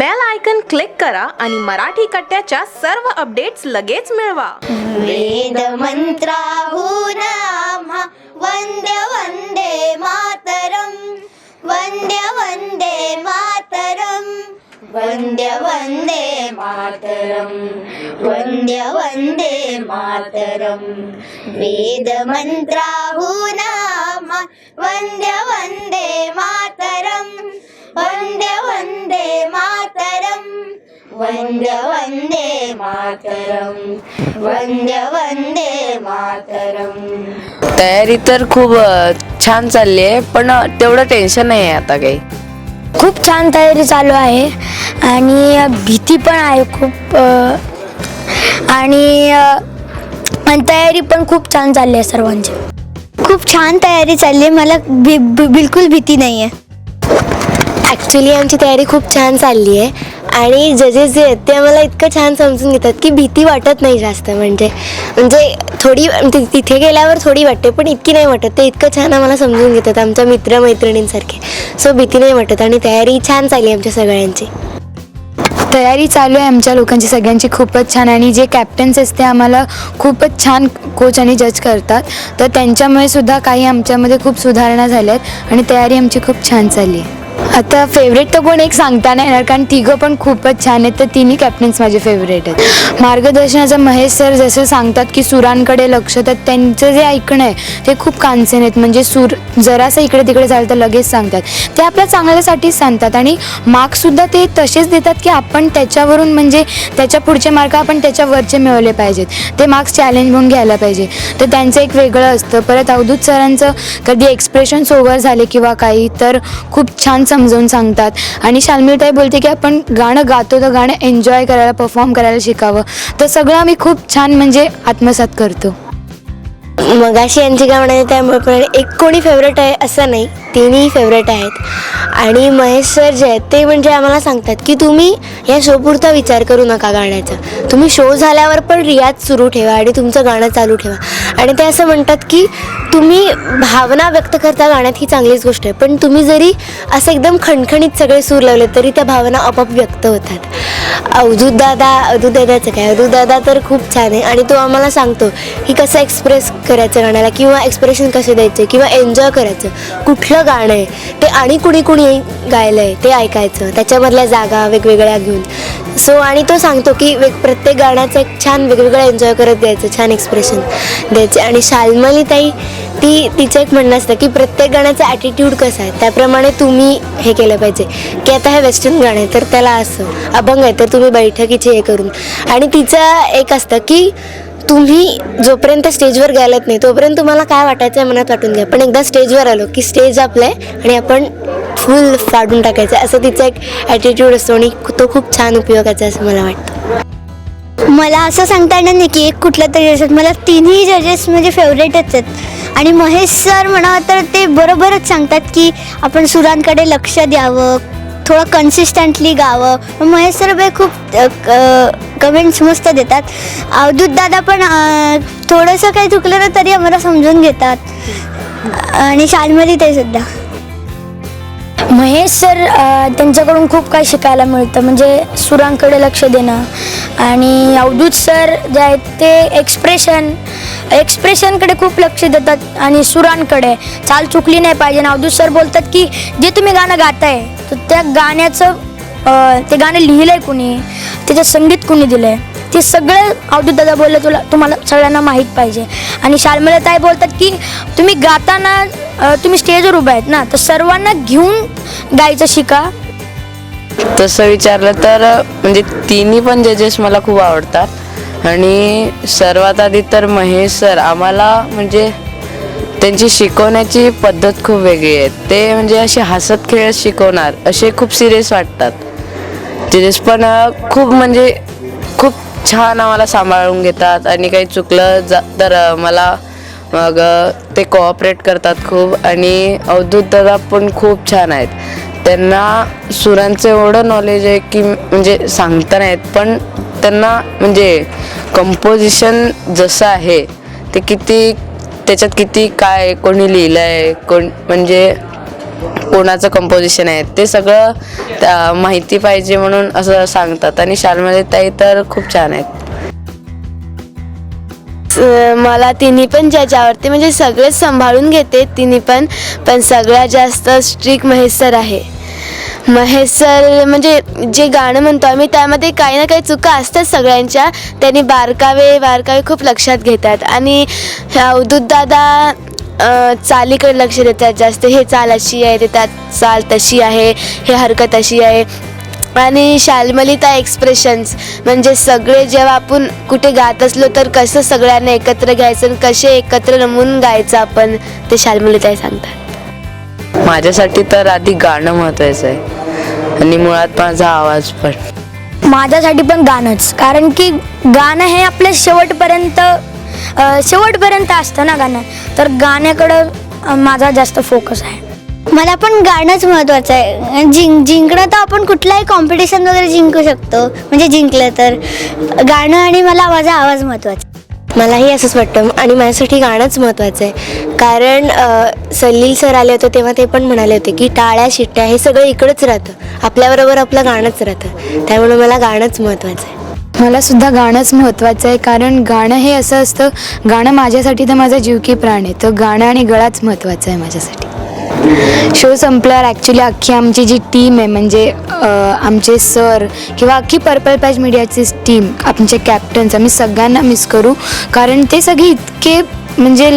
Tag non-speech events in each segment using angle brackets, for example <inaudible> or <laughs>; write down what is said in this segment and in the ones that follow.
Bell icon click करा आणि मराठी कट्ट्याच्या सर्व अपडेट्स लगेच मिळवा. वेद मंत्राहून आम्हा वंद्य वंदे मातरम वंदे वंदे मातरम वंद्य वंदे मातरम वंद्य वंदे मातरम वेद मंत्राहून आम्हा वंद्य वंदे मातरम वंद्य वंदे मातरम। वंद्य वंदे मातरम। वंद्य वंदे मातरम। तयारी तर खूप छान चालली आहे पण तेवढं टेन्शन नाही आहे आता काही. खूप छान तयारी चालू आहे आणि भीती पण आहे खूप अ, आणि अ, आणि तयारी पण खूप छान चालली आहे सर्वांची. खूप छान तयारी चालली आहे मला बि बि- बिलकुल भीती नाही आहे. ॲक्च्युली आमची तयारी खूप छान चालली आहे. आणि जजेस जे आहेत ते आम्हाला इतकं छान समजून घेतात की भीती वाटत नाही जास्त. म्हणजे म्हणजे थोडी म्हणजे तिथे गेल्यावर थोडी वाटते पण इतकी नाही वाटत. ते इतकं छान आम्हाला समजून घेतात आमच्या मित्रमैत्रिणींसारखे. सो भीती नाही वाटत. आणि तयारी छान चालली आहे आमच्या सगळ्यांची. तयारी चालू आहे आमच्या लोकांची सगळ्यांची खूपच छान. आणि जे कॅप्टन्स असते आम्हाला खूपच छान कोच आणि जज करतात. तर त्यांच्यामुळे सुद्धा काही आमच्यामध्ये खूप सुधारणा झाल्या आहेत. आणि तयारी आमची खूप छान चालली आहे. आता फेवरेट तर कोण एक सांगता नाही येणार कारण तिघं पण खूपच छान आहेत तर तिन्ही कॅप्टन्स माझे फेवरेट आहेत. मार्गदर्शनाचं महेश सर जसं सांगतात की सुरांकडे लक्ष तर त्यांचं जे ऐकणं आहे ते खूप कानसेन आहेत. म्हणजे सूर जरासं इकडे तिकडे झालं तर लगेच सांगतात. ते आपल्या चांगल्यासाठीच सांगतात आणि मार्क्ससुद्धा ते तसेच देतात की आपण त्याच्यावरून म्हणजे त्याच्या पुढचे मार्क आपण त्याच्यावरचे मिळवले पाहिजेत. ते मार्क्स चॅलेंज म्हणून घ्यायला पाहिजे. तर त्यांचं एक वेगळं असतं. परत अवधूत सरांचं कधी एक्सप्रेशन्स ओव्हर झाले किंवा काही तर खूप छान समजावून सांगतात. आणि शालमीताई बोलते की आपण गाणं गातो तर गाणं एन्जॉय करायला परफॉर्म करायला शिकावं. तर सगळं आम्ही खूप छान म्हणजे आत्मसात करतो. मगाशी यांची गाणं म्हणाले त्यामुळे एक कोणी फेवरेट आहे असं नाही तिन्ही फेवरेट आहेत. आणि महेश सर जे आहेत ते म्हणजे आम्हाला सांगतात की तुम्ही या शोपुरता विचार करू नका गाण्याचा. तुम्ही शो झाल्यावर पण रियाज सुरू ठेवा आणि तुमचं गाणं चालू ठेवा. आणि ते असं म्हणतात की तुम्ही भावना व्यक्त करता गाण्यात ही चांगलीच गोष्ट आहे पण तुम्ही जरी असं एकदम खणखणीत सगळे सूर लावले तरी त्या भावना आपोआप व्यक्त होतात. अवधूत दादा अवधूत दादाचं काय? अवधूत दादा तर खूप छान आहे. आणि तो आम्हाला सांगतो की कसं एक्सप्रेस करायचं गाण्याला किंवा एक्सप्रेशन कसे द्यायचं किंवा एन्जॉय करायचं. कुठलं गाणं आहे? ते आणि कुणी कुणी गायलं आहे ते ऐकायचं. त्याच्यामधल्या जागा वेगवेगळ्या घेऊन. सो आणि तो सांगतो की वेग प्रत्येक गाण्याचं एक छान वेगवेगळं एन्जॉय करत द्यायचं छान एक्सप्रेशन द्यायचे. आणि शालमली ताई ती तिचं एक म्हणणं असतं की प्रत्येक गाण्याचा ॲटिट्यूड कसा आहे? त्याप्रमाणे तुम्ही हे केलं पाहिजे. की आता हे वेस्टर्न गाणं आहे तर त्याला असं अभंग आहे तर तुम्ही बैठकीचे हे करून. आणि तिचं एक असतं की तुम्ही जोपर्यंत स्टेजवर गेलात नाही तोपर्यंत तुम्हाला काय वाटायचं आहे मनात वाटून घ्या. पण एकदा स्टेजवर आलो की स्टेज आपलं आहे आणि आपण फुल फाडून टाकायचं आहे. असं तिचा एक ॲटिट्यूड असतो आणि तो खूप छान उपयोगाचा असं मला वाटतं. मला असं सांगता येणार नाही की एक कुठला तरी जजेस मला तिन्ही जजेस म्हणजे फेवरेटच आहेत. आणि महेश सर म्हणावं तर ते बरोबरच सांगतात की आपण सुरांकडे लक्ष द्यावं थोडं कन्सिस्टंटली गावं. महेश सरबाई बे खूप कमेंट्स मस्त देतात. अवधूत दादा पण थोडंसं काही चुकलं ना तरी आम्हाला समजून घेतात. आणि शालमली ते सुद्धा. महेश सर त्यांच्याकडून खूप काही शिकायला मिळतं. म्हणजे सुरांकडे लक्ष देणं. आणि अवधूत सर जे आहेत ते एक्सप्रेशन एक्सप्रेशनकडे खूप लक्ष देतात आणि सुरांकडे. चाल चुकली नाही पाहिजे. आणि अवधूत सर बोलतात की जे तुम्ही गाणं गाताय तर त्या गाण्याचं ते गाणं लिहिलं आहे कुणी? त्याचं संगीत कुणी दिलं आहे ते सगळं अवधूत दादा बोलले तुला तुम्हाला सगळ्यांना माहीत पाहिजे. आणि शालमला ताई बोलतात की तुम्ही गाताना तुम्ही स्टेजवर उभे आहेत ना तर सर्वांना घेऊन गायचं शिका. तसं विचारलं तर म्हणजे तिन्ही पण जजेस मला खूप आवडतात. आणि सर्वात आधी तर महेश सर आम्हाला म्हणजे त्यांची शिकवण्याची पद्धत खूप वेगळी आहे. ते म्हणजे असे हसत खेळत शिकवणार असे खूप सिरियस वाटतात. जजेस पण खूप म्हणजे खूप छान आम्हाला सांभाळून घेतात आणि काही चुकलं जा तर मला मग ते कोऑपरेट करतात खूप आणि अवधूत दादा पण खूप छान आहेत. त्यांना सुरांचं एवढं नॉलेज आहे की म्हणजे सांगता नाहीत पण त्यांना म्हणजे कंपोजिशन जसं आहे ते किती त्याच्यात किती काय कोणी लिहिलं आहे कोण म्हणजे कोणाचं कंपोजिशन आहे. ते सगळं माहिती पाहिजे म्हणून असं सांगतात. आणि शाळेमध्ये ताई तर खूप छान आहेत. मला तिन्ही पण जज आवडते म्हणजे सगळेच सांभाळून घेते तिन्ही पण पण सगळ्यात जास्त स्ट्रिक महेश सर आहे. महेश सर म्हणजे जे गाणं म्हणतो आम्ही त्यामध्ये काही ना काही चुका असतात सगळ्यांच्या. त्यांनी बारकावे बारकावे खूप लक्षात घेतात. आणि अवधूत दादा चालीकडे लक्ष देतात जास्त. हे चाल अशी आहे ते त्यात चाल तशी आहे हे हरकत अशी आहे. आणि शालमलिता एक्सप्रेशन्स म्हणजे सगळे जेव्हा आपण कुठे गात असलो तर कसं सगळ्यांना एकत्र घ्यायचं आणि कसे एकत्र रमून गायचं आपण ते शालमलिताई सांगतात. माझ्यासाठी तर आधी गाणं महत्त्वाचं आहे. आणि मुळात माझा आवाज पण. माझ्यासाठी पण गाणंच. कारण की गाणं हे आपल्या शेवटपर्यंत शेवटपर्यंत असतं ना गाणं? तर गाण्याकडं माझा जास्त फोकस आहे. मला पण गाणंच महत्वाचं आहे. जिंक जिंकणं तर आपण कुठलाही कॉम्पिटिशन वगैरे जिंकू शकतो. म्हणजे जिंकलं तर. गाणं आणि मला माझा आवाज महत्त्वाचा मलाही असंच वाटतं. आणि माझ्यासाठी गाणंच महत्त्वाचं आहे. कारण सलील सर आले होते तेव्हा ते पण म्हणाले होते की टाळ्या शिट्ट्या हे सगळं इकडंच राहतं. आपल्याबरोबर आपलं गाणंच राहतं. त्यामुळे मला गाणंच महत्त्वाचं आहे. मला सुद्धा गाणंच महत्त्वाचं आहे कारण गाणं हे असं असतं गाणं माझ्यासाठी तर माझा जीव की प्राण आहे तर गाणं आणि गळाच महत्त्वाचं आहे माझ्यासाठी. शो संपल्यावर ॲक्च्युली अख्खी आमची जी टीम आहे म्हणजे आमचे सर किंवा अख्खी पर्पल पॅच मीडियाची टीम आमचे कॅप्टन्स आम्ही सगळ्यांना मिस करू कारण ते सगळे इतके म्हणजे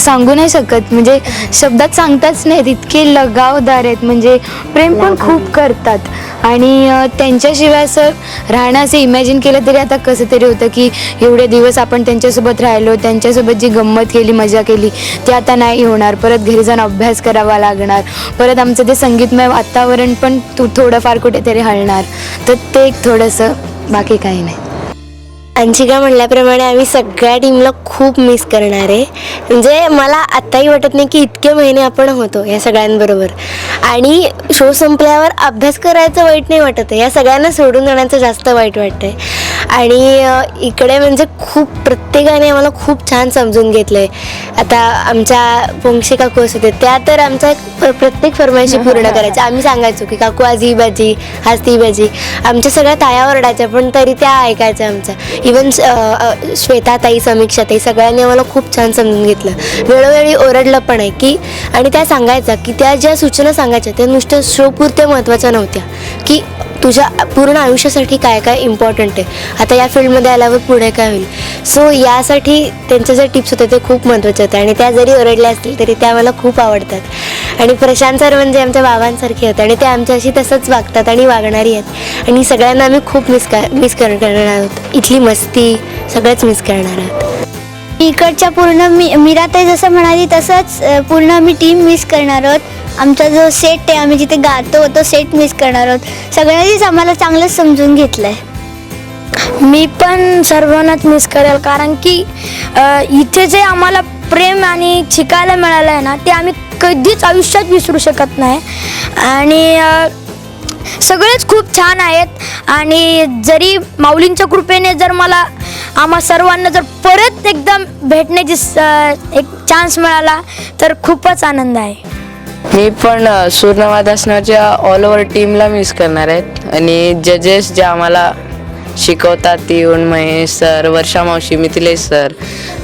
सांगू नाही शकत. म्हणजे शब्दात सांगताच नाहीत. इतके लगावदार आहेत. म्हणजे प्रेम पण खूप करतात. आणि त्यांच्याशिवाय असं राहणं असं इमॅजिन केलं तरी आता कसं तरी होतं की एवढे दिवस आपण त्यांच्यासोबत राहिलो त्यांच्यासोबत जी गंमत केली मजा केली ती आता नाही होणार. परत घरी जाऊन अभ्यास करावा लागणार. परत आमचं ते संगीतमय वातावरण पण तू थोडंफार कुठेतरी हलणार. तर ते एक थोडंसं बाकी काही नाही. अंशिका म्हणल्याप्रमाणे आम्ही सगळ्या टीमला खूप मिस करणार आहे. म्हणजे मला आत्ताही वाटत नाही की इतके महिने आपण होतो या सगळ्यांबरोबर. आणि शो संपल्यावर अभ्यास करायचं वाईट नाही वाटत आहे. या सगळ्यांना सोडून जाण्याचं जास्त वाईट वाटतं आहे आणि इकडे म्हणजे खूप प्रत्येकाने आम्हाला खूप छान समजून घेतलं आहे आता आमच्या पोंक्षे काकू असत त्या तर आमच्या प्रत्येक फरमाईशी पूर्ण करायच्या. आम्ही सांगायचो की काकू आज ही भाजी आज ती भाजी. आमच्या सगळ्या ताया ओरडायच्या पण तरी त्या ऐकायच्या आमच्या. इवन श्वेताताई समीक्षाताई सगळ्यांनी आम्हाला खूप छान समजून घेतलं. वेळोवेळी ओरडलं पण आहे की आणि त्या सांगायच्या की त्या ज्या सूचना सांगायच्या त्या नुसत्या शोपुरत्या महत्त्वाच्या नव्हत्या. की तुझ्या पूर्ण आयुष्यासाठी काय काय इम्पॉर्टंट आहे? आता या फील्डमध्ये आल्यावर पुढे काय होईल? सो यासाठी त्यांच्या ज्या टिप्स होत्या ते खूप महत्त्वाच्या होत्या आणि त्या जरी ओरडल्या असतील तरी त्या मला खूप आवडतात. आणि प्रशांत सर म्हणजे आमच्या बाबांसारखे होते. आणि ते आमच्याशी तसंच वागतात आणि वागणारी आहेत. आणि सगळ्यांना आम्ही खूप मिस कर मिस कर करणार आहोत. इथली मस्ती सगळंच मिस करणार आहोत. इकडच्या पूर्ण मी मीराताई जसं म्हणाली तसंच पूर्ण आम्ही टीम मिस करणार आहोत. आमचा जो सेट आहे आम्ही जिथे गातो तो सेट मिस करणार आहोत. सगळ्यांनीच आम्हाला चांगलंच समजून घेतलं आहे मी पण सर्वांनाच मिस करेल कारण की अ, इथे जे आम्हाला प्रेम आणि शिकायला मिळालं आहे ना ते आम्ही कधीच आयुष्यात विसरू शकत नाही. आणि अ, सगळेच खूप छान आहेत. आणि जरी माऊलींच्या कृपेने जर मला आम्हा सर्वांना जर परत एकदम भेटण्याची स- एक चान्स मिळाला तर खूपच आनंद आहे. मी पण अ, असण्याच्या ऑल ओव्हर टीमला मिस करणार आहेत आणि जजेस जे आम्हाला शिकवतात ती येऊन महेश सर वर्षा मावशी मिथिलेश सर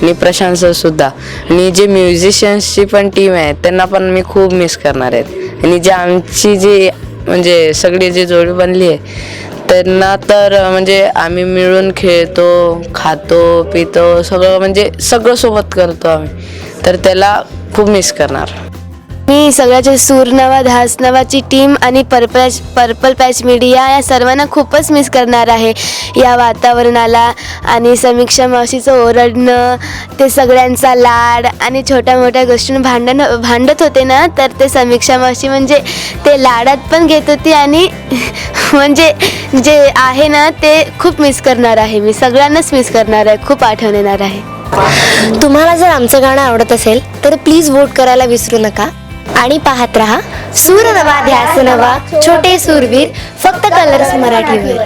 आणि प्रशांत सर सुद्धा. आणि जे म्युझिशियन्सची पण टीम आहे त्यांना पण मी खूप मिस करणार आहेत आणि जे आमची जी म्हणजे सगळी जी जोडी बनली आहे त्यांना तर म्हणजे आम्ही मिळून खेळतो खातो पितो सगळं म्हणजे सगळं सोबत करतो आम्ही. तर त्याला खूप मिस करणार. मी सगळ्याचे सूरनवा धासनवाची टीम आणि पर्पल पर्पल पॅच मीडिया या सर्वांना खूपच मिस करणार आहे. या वातावरणाला आणि समीक्षा मावशीचं ओरडणं ते सगळ्यांचा लाड आणि छोट्या मोठ्या गोष्टीनं भांडण भांडत होते ना तर ते समीक्षा मावशी म्हणजे ते लाडात पण घेत होती आणि <laughs> म्हणजे जे आहे ना ते खूप मिस करणार आहे. मी सगळ्यांनाच मिस करणार आहे. खूप आठवण येणार आहे. तुम्हाला जर आमचं गाणं आवडत असेल तर प्लीज वोट करायला विसरू नका. आणि पाहत रहा. सूर नवा ध्यास नवा. छोटे सूरवीर. फक्त कलर्स मराठीवर